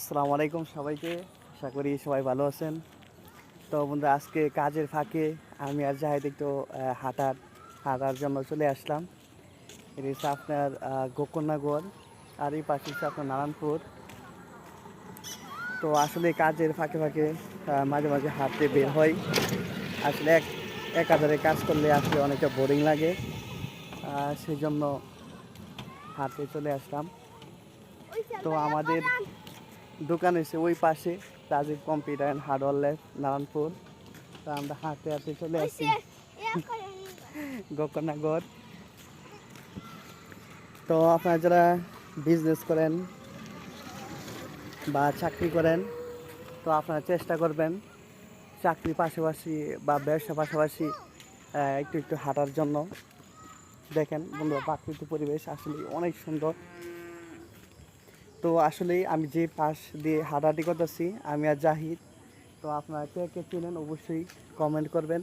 আসসালামু আলাইকুম সবাইকে। আশা করি সবাই ভালো আছেন। তো বন্ধুরা আজকে কাজের ফাঁকে আমি আর জাহিদ একটু হাঁটার হাঁটার জন্য চলে আসলাম। এটা হচ্ছে আপনার গোকর্ণাগড় আর এই পাশে হচ্ছে আপনার নারায়ণপুর। তো আসলে কাজের ফাঁকে ফাঁকে মাঝে মাঝে হাঁটতে বের হয় আসলে এক এক হাজারে কাজ করলে আসলে অনেকটা বোরিং লাগে। সেই জন্য হাঁটতে চলে আসলাম। তো আমাদের দোকান এসে ওই পাশে Rajiv computer and hardware lab Narayanpur. তো আমরা হাঁটতে হাঁটতে চলে আসছি গোকর্ণাগড় তো আপনারা যারা বিজনেস করেন বা চাকরি করেন তো আপনারা চেষ্টা করবেন চাকরির পাশাপাশি বা ব্যবসা পাশাপাশি একটু একটু হাঁটার জন্য। দেখেন বন্ধুরা প্রাকৃতিক পরিবেশ আসলে অনেক সুন্দর। তো আসলে আমি যে পাশ দিয়ে হাঁটাহাঁটি করতেছি, আমি আর জাহিদ। তো আপনারা কে কে চিনেন অবশ্যই কমেন্ট করবেন।